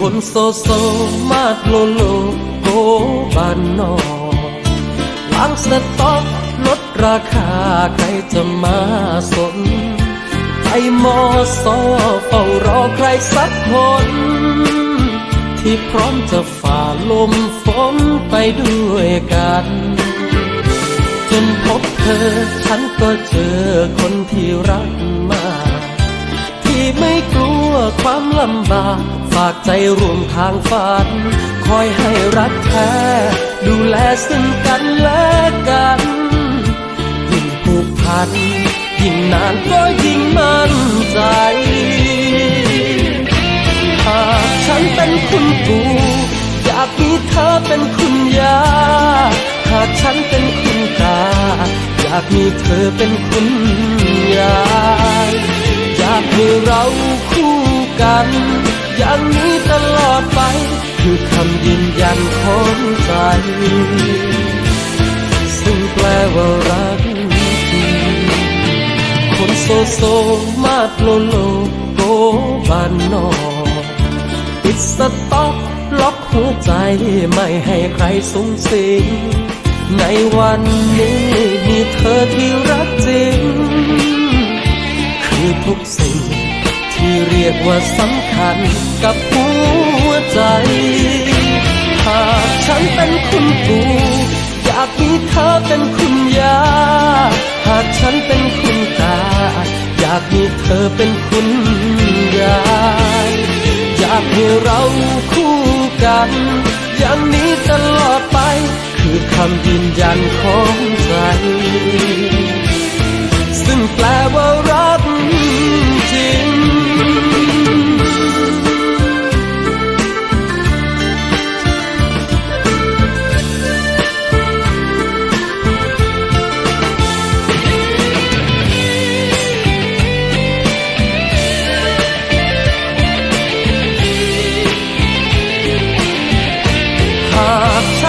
คนโซโซมาดโลโลโกบานนอกวางสต็อกลดราคาใครจะมาสนใจมอสอเฝ้ารอใครสักคน ที่พร้อมจะฝ่าลมฝนไปด้วยกัน จนพบเธอฉันก็เจอคนที่รักมาก ที่ไม่กลัวความลำบาก ฝากใจร่วมทางฝัน คอยให้รักแท้ ดูแลซึ่งกันและกัน ยิ่งผูกพัน ยิ่งนานก็ยิ่งมั่นใจหากฉันเป็นคุณปู่อยากมีเธอเป็นคุณยาหากฉันเป็นคุณตาอยากมีเธอเป็นคุณยายอยากให้เราคู่กัน อย่างนี้ตลอดไป คือคำยืนยันของใจ ซึ่งแปลว่ารักจริงคนโซโซมาโลโลโกบานนอกปิดสต็อกล็อกหัวใจไม่ให้ใครสงสิงในวันนี้มีเธอที่รักจริง คือทุกสิ่ง ที่เรียกว่าสำคัญกับหัวใจ หากฉันเป็นคุณปู่อยากมีเธอเป็นคุณยา หากฉันเป็นคุณตา อยากมีเธอเป็นคุณยายอยากให้เราคู่กัน อย่างนี้ตลอดไป คือคำยืนยันของใจ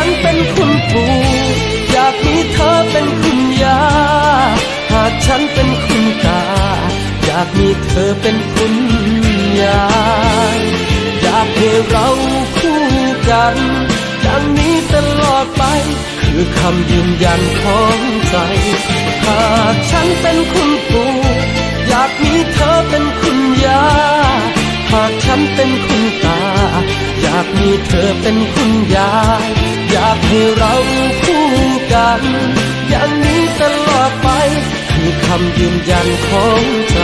ฉันเป็นคุณปู่อยากมีเธอเป็นคุณยา หากฉันเป็นคุณตา อยากมีเธอเป็นคุณยายอยากให้เราคู่กันอย่างนี้ตลอดไป คือคำยืนยันของใจ หากฉันเป็นคุณปู่อยากมีเธอเป็นคุณยา หากฉันเป็นคุณตา อยากมีเธอเป็นคุณยาย ให้เราคู่กัน อย่างนี้ตลอดไป คือคำยืนยันของใจ